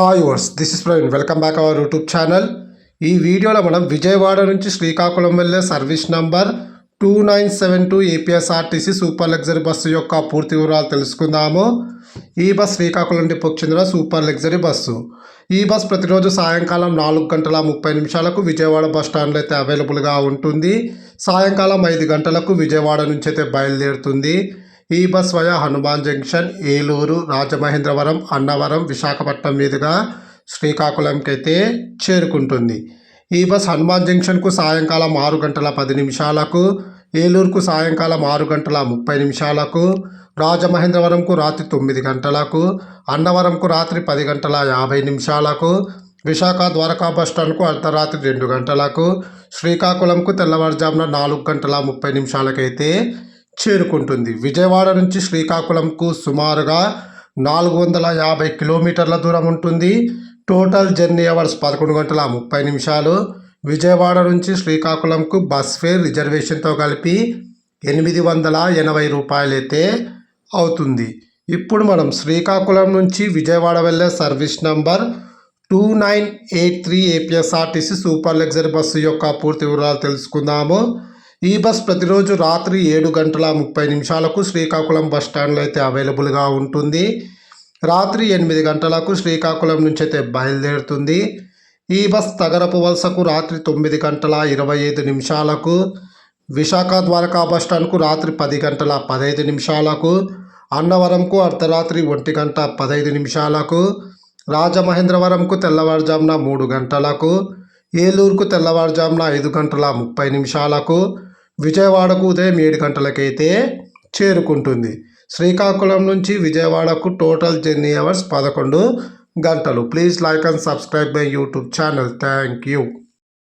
Hi viewers this is Praveen welcome back our YouTube channel ఈ వీడియోలో మనం విజయవాడ నుంచి శ్రీకాకుళం వెళ్ళే service number two nine seven two APSRTC super luxury bus యొక్క పూర్తి వివరాలు తెలుసుకుందాము. ఈ బస్ శ్రీకాకుళం డిపోకి చెందిన సూపర్ లగ్జరీ బస్సు ఈ బస్ ప్రతిరోజు సాయంకాలం నాలుగు గంటల ముప్పై నిమిషాలకు విజయవాడ బస్ స్టాండ్లో అయితే అవైలబుల్గా ఉంటుంది. సాయంకాలం ఐదు గంటలకు విజయవాడ నుంచి అయితే బయలుదేరుతుంది. ఈ bus via Hanuman junction Eluru Rajamahendravaram Annavaram Visakhapatnam మీదుగా శ్రీకాకుళంకి అయితే చేరుకుంటుంది. ఈ బస్ హనుమాన్ జంక్షన్కు సాయంకాలం ఆరు గంటల పది నిమిషాలకు ఏలూరుకు సాయంకాలం ఆరు గంటల ముప్పై నిమిషాలకు రాజమహేంద్రవరంకు రాత్రి తొమ్మిది గంటలకు అన్నవరంకు రాత్రి పది గంటల యాభై నిమిషాలకు విశాఖ ద్వారకా బస్టాండ్కు అర్ధరాత్రి రెండు గంటలకు శ్రీకాకుళంకు తెల్లవారుజామున నాలుగు గంటల ముప్పై నిమిషాలకైతే చేరుకుంటుంది. విజయవాడ నుంచి శ్రీకాకుళంకు సుమారుగా నాలుగు వందల యాభై కిలోమీటర్ల దూరం ఉంటుంది. టోటల్ జర్నీ అవర్స్ పదకొండు గంటల ముప్పై నిమిషాలు. విజయవాడ నుంచి శ్రీకాకుళంకు బస్ ఫేర్ రిజర్వేషన్తో కలిపి ఎనిమిది వందల ఎనభై రూపాయలైతే అవుతుంది. ఇప్పుడు మనం శ్రీకాకుళం నుంచి విజయవాడ వెళ్ళే service number two nine eight three APSRTC super luxury bus యొక్క పూర్తి వివరాలు తెలుసుకుందాము. ఈ బస్ ప్రతిరోజు రాత్రి ఏడు గంటల ముప్పై నిమిషాలకు శ్రీకాకుళం బస్ స్టాండ్లో అయితే అవైలబుల్గా ఉంటుంది. రాత్రి ఎనిమిది గంటలకు శ్రీకాకుళం నుంచి అయితే బయలుదేరుతుంది. ఈ బస్ తగరపు వలసకు రాత్రి తొమ్మిది గంటల ఇరవై ఐదు నిమిషాలకు విశాఖ ద్వారకా బస్ స్టాండ్కు రాత్రి పది గంటల పదహైదు నిమిషాలకు అన్నవరంకు అర్ధరాత్రి ఒంటి గంట పదహైదు నిమిషాలకు రాజమహేంద్రవరంకు తెల్లవారుజామున మూడు గంటలకు ఏలూరుకు తెల్లవారుజామున ఐదు గంటల ముప్పై నిమిషాలకు విజయవాడకు ఉదయం ఏడు గంటలకైతే చేరుకుంటుంది. శ్రీకాకుళం నుంచి విజయవాడకు టోటల్ జర్నీ అవర్స్ పదకొండు గంటలు. Please like and subscribe my YouTube channel. Thank you.